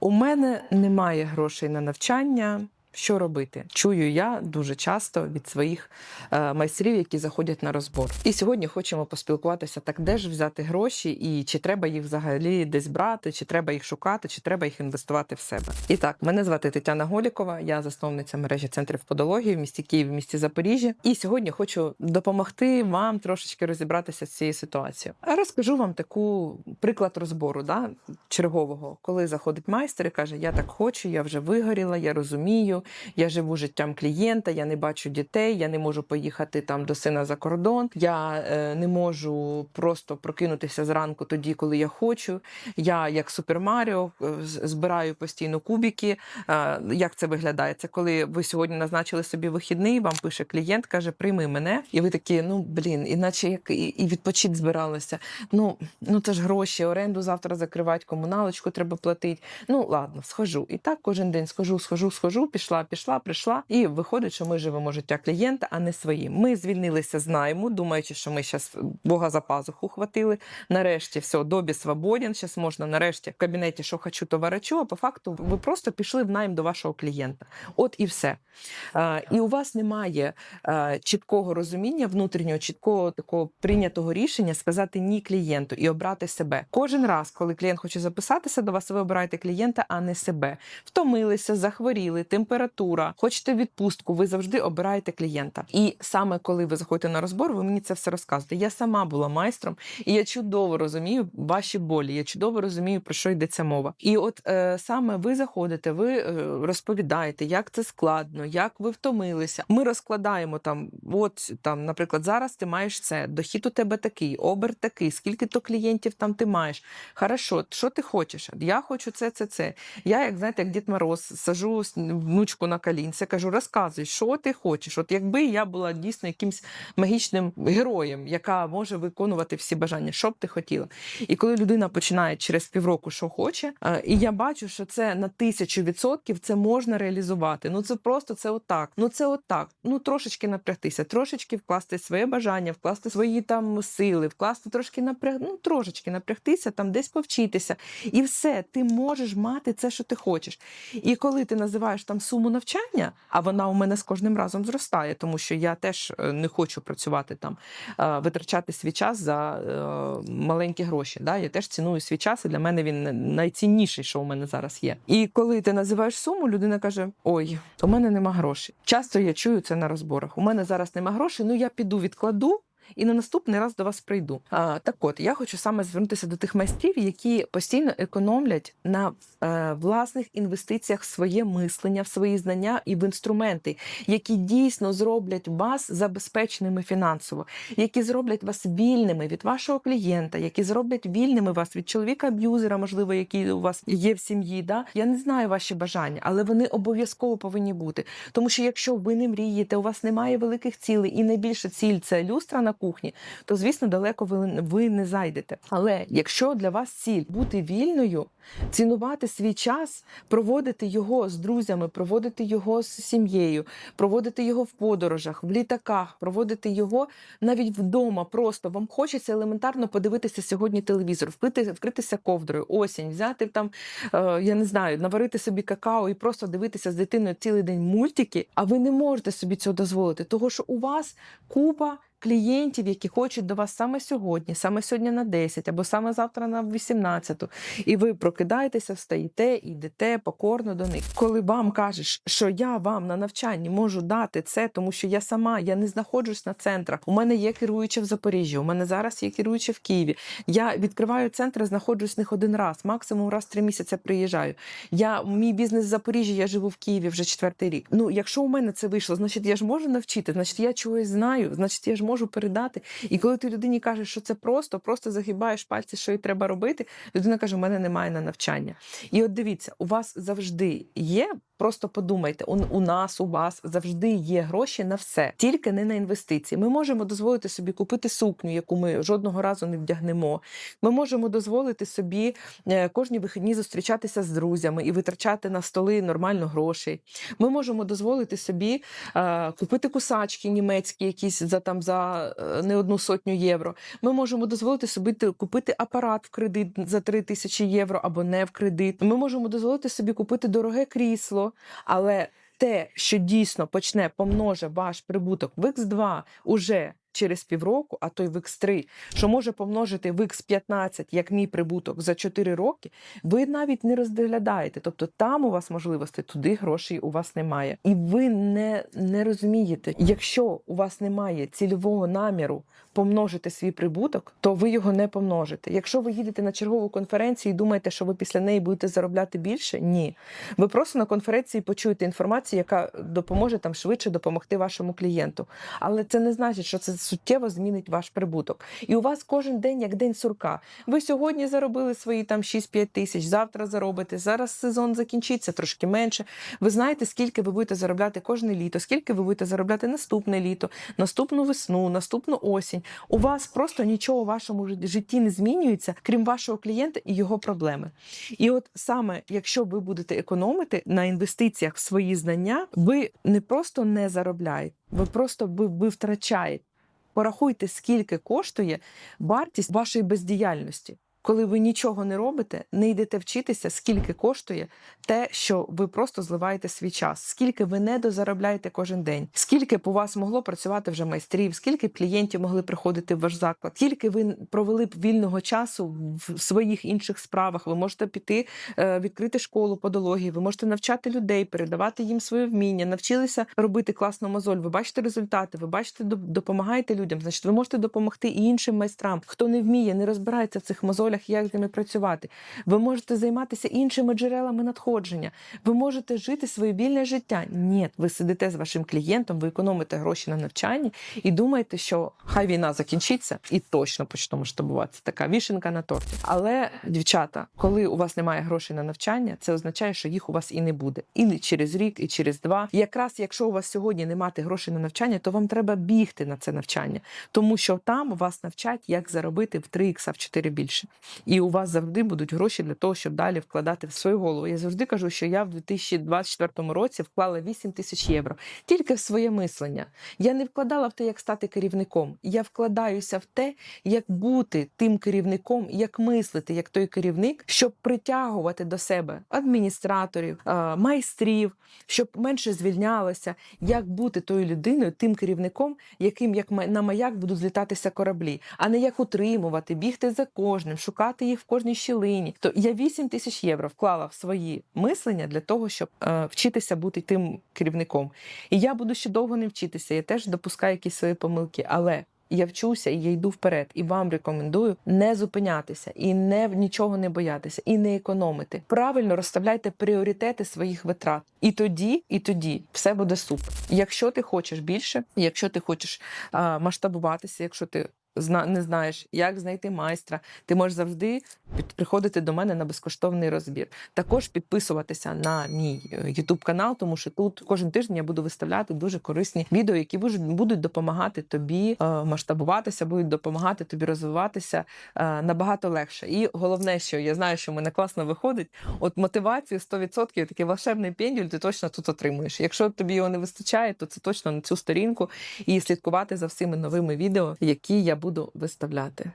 У мене немає грошей на навчання. Що робити? Чую я дуже часто від своїх е, майстрів, які заходять на розбор. І сьогодні хочемо поспілкуватися так, де ж взяти гроші, і чи треба їх взагалі десь брати, чи треба їх шукати, чи треба їх інвестувати в себе. І так, мене звати Тетяна Голікова, я засновниця мережі центрів подології в місті Київ, в місті Запоріжжя. І сьогодні хочу допомогти вам трошечки розібратися з цією ситуацією. А розкажу вам таку приклад розбору, да, чергового, коли заходить майстер і каже: Я так хочу, я вже вигоріла, я розумію, я живу життям клієнта, я не бачу дітей, я не можу поїхати там до сина за кордон. Я е, не можу просто прокинутися зранку тоді, коли я хочу. Я як Супер Маріо е, збираю постійно кубики. Е, як це виглядає? Це коли ви сьогодні назначили собі вихідний, вам пише клієнт, каже: прийми мене, і ви такі, ну блін, іначе як і, відпочити збиралися. Ну, ну це ж гроші, оренду завтра закривати, комуналочку треба платити. Ну ладно, схожу. І так кожен день схожу, схожу, схожу, пішла, пішла, прийшла. І виходить, що ми живемо життя клієнта, а не своїм. Ми звільнилися з найму, думаючи, що ми зараз Бога за пазуху хватили. Нарешті все, добі свободен. Зараз можна нарешті в кабінеті, що хочу, то варачу. А по факту ви просто пішли в найм до вашого клієнта. От і все. А, і у вас немає а, чіткого розуміння, внутрішнього, чіткого такого прийнятого рішення сказати ні клієнту і обрати себе. Кожен раз, коли клієнт хоче записатися до вас, ви обираєте клієнта, а не себе. Втомилися, захворіли, температура, хочете відпустку, ви завжди обираєте клієнта. І саме коли ви заходите на розбор, ви мені це все розказуєте. Я сама була майстром, і я чудово розумію ваші болі. Я чудово розумію, про що йдеться мова. І от е, саме ви заходите, ви е, розповідаєте, як це складно, як ви втомилися. Ми розкладаємо там, от там, наприклад, зараз ти маєш це, дохід у тебе такий, оберт такий, скільки то клієнтів там ти маєш. Хорошо, що ти хочеш? Я хочу це, це, це. Я, як знаєте, як Дід Мороз, сажу с- внучку на колінце, кажу, розказуй, що ти хочеш. От якби я була дійсно якимсь магічним героєм, яка може виконувати всі бажання, що б ти хотіла. І коли людина починає через півроку, що хоче, е, і я бачу, що це на тисячу відсотків це можна реалізувати. Ну це просто це отак. Ну це отак. Ну трошечки напрягтися, трошечки вкласти своє бажання, вкласти свої там сили, вкласти трошки напряг, ну трошечки напрягтися, там десь повчитися. І все, ти можеш мати це, що ти хочеш. І коли ти називаєш там суму навчання, а вона у мене з кожним разом зростає, тому що я теж е, не хочу працювати там, е, витрачати свій час за е, маленькі гроші. Да? Я теж ціную свій час, і для мене він найцінніший, що у мене зараз є. І коли ти називаєш суму, людина каже: Ой, у мене нема грошей. Часто я чую це на розборах. У мене зараз нема грошей, ну я піду відкладу. І на наступний раз до вас прийду. А, так от я хочу саме звернутися до тих майстрів, які постійно економлять на е, власних інвестиціях в своє мислення, в свої знання і в інструменти, які дійсно зроблять вас забезпеченими фінансово, які зроблять вас вільними від вашого клієнта, які зроблять вільними вас від чоловіка-аб'юзера, можливо, який у вас є в сім'ї. Да? Я не знаю ваші бажання, але вони обов'язково повинні бути. Тому що якщо ви не мрієте, у вас немає великих цілей, і найбільша ціль це люстра на кухні, то звісно далеко ви, ви не зайдете. Але якщо для вас ціль бути вільною, цінувати свій час, проводити його з друзями, проводити його з сім'єю, проводити його в подорожах, в літаках, проводити його навіть вдома. Просто вам хочеться елементарно подивитися сьогодні телевізор, вкрити, вкритися ковдрою, осінь, взяти там, е, я не знаю, наварити собі какао і просто дивитися з дитиною цілий день мультики. А ви не можете собі цього дозволити, того що у вас купа. Клієнтів, які хочуть до вас саме сьогодні, саме сьогодні на 10 або саме завтра на 18. І ви прокидаєтеся, встаєте йдете покорно до них. Коли вам кажеш, що я вам на навчанні можу дати це, тому що я сама я не знаходжусь на центрах. У мене є керуюча в Запоріжжі, у мене зараз є керуюча в Києві. Я відкриваю центри, знаходжусь в них один раз, максимум раз в три місяці приїжджаю. Я мій бізнес в Запоріжжі, я живу в Києві вже четвертий рік. Ну, якщо у мене це вийшло, значить я ж можу навчити, значить я чогось знаю, значить я ж можу передати. І коли ти людині кажеш, що це просто, просто загибаєш пальці, що їй треба робити, людина каже: у мене немає на навчання. І от дивіться, у вас завжди є. Просто подумайте, у, у нас, у вас завжди є гроші на все, тільки не на інвестиції. Ми можемо дозволити собі купити сукню, яку ми жодного разу не вдягнемо. Ми можемо дозволити собі е, кожні вихідні зустрічатися з друзями і витрачати на столи нормально грошей. Ми можемо дозволити собі е, купити кусачки німецькі, якісь за там за е, не одну сотню євро. Ми можемо дозволити собі купити апарат в кредит за 3 тисячі євро або не в кредит. Ми можемо дозволити собі купити дороге крісло, але те, що дійсно почне помноже ваш прибуток в X2 уже через півроку, а то й в X3, що може помножити в X15, як мій прибуток за 4 роки, ви навіть не розглядаєте. Тобто там у вас можливостей, туди грошей у вас немає. І ви не, не розумієте, якщо у вас немає цільового наміру помножити свій прибуток, то ви його не помножите. Якщо ви їдете на чергову конференцію і думаєте, що ви після неї будете заробляти більше, ні. Ви просто на конференції почуєте інформацію, яка допоможе там швидше допомогти вашому клієнту. Але це не значить, що це суттєво змінить ваш прибуток. І у вас кожен день як день сурка. Ви сьогодні заробили свої там 6-5 тисяч, завтра заробите. Зараз сезон закінчиться трошки менше. Ви знаєте, скільки ви будете заробляти кожне літо, скільки ви будете заробляти наступне літо, наступну весну, наступну осінь. У вас просто нічого у вашому жит- житті не змінюється, крім вашого клієнта і його проблеми. І от саме якщо ви будете економити на інвестиціях в свої знання, ви не просто не заробляєте, ви просто ви, ви втрачаєте. Порахуйте, скільки коштує вартість вашої бездіяльності. Коли ви нічого не робите, не йдете вчитися, скільки коштує те, що ви просто зливаєте свій час, скільки ви не дозаробляєте кожен день, скільки у вас могло працювати вже майстрів, скільки клієнтів могли приходити в ваш заклад, скільки ви провели б вільного часу в своїх інших справах. Ви можете піти е, відкрити школу подології, ви можете навчати людей, передавати їм своє вміння, навчилися робити класну мозоль. Ви бачите результати, ви бачите, допомагаєте людям. Значить, ви можете допомогти і іншим майстрам, хто не вміє, не розбирається в цих мозолях, як з ними працювати. Ви можете займатися іншими джерелами надходження. Ви можете жити своє вільне життя. Ні, ви сидите з вашим клієнтом, ви економите гроші на навчанні і думаєте, що хай війна закінчиться і точно почне масштабуватися. Така вішенка на торті. Але, дівчата, коли у вас немає грошей на навчання, це означає, що їх у вас і не буде. І через рік, і через два. Якраз якщо у вас сьогодні немає грошей на навчання, то вам треба бігти на це навчання, тому що там вас навчать, як заробити в 3 ікса, в 4 більше. І у вас завжди будуть гроші для того, щоб далі вкладати в свою голову. Я завжди кажу, що я в 2024 році вклала 8 тисяч євро тільки в своє мислення. Я не вкладала в те, як стати керівником. Я вкладаюся в те, як бути тим керівником, як мислити, як той керівник, щоб притягувати до себе адміністраторів, майстрів, щоб менше звільнялося, як бути тою людиною, тим керівником, яким як на маяк будуть злітатися кораблі, а не як утримувати, бігти за кожним, шукати їх в кожній щілині. То я 8 тисяч євро вклала в свої мислення для того, щоб е, вчитися бути тим керівником. І я буду ще довго не вчитися. Я теж допускаю якісь свої помилки, але. Я вчуся і я йду вперед, і вам рекомендую не зупинятися і не нічого не боятися, і не економити. Правильно розставляйте пріоритети своїх витрат. І тоді, і тоді все буде супер. Якщо ти хочеш більше, якщо ти хочеш а, масштабуватися, якщо ти не знаєш, як знайти майстра, ти можеш завжди приходити до мене на безкоштовний розбір. Також підписуватися на мій YouTube канал, тому що тут кожен тиждень я буду виставляти дуже корисні відео, які будуть- допомагати тобі е, масштабуватися, будуть допомагати тобі розвиватися е, набагато легше. І головне, що я знаю, що в мене класно виходить. От мотивацію 100%, такий волшебний пендюль, ти точно тут отримуєш. Якщо тобі його не вистачає, то це точно на цю сторінку і слідкувати за всіми новими відео, які я буду виставляти.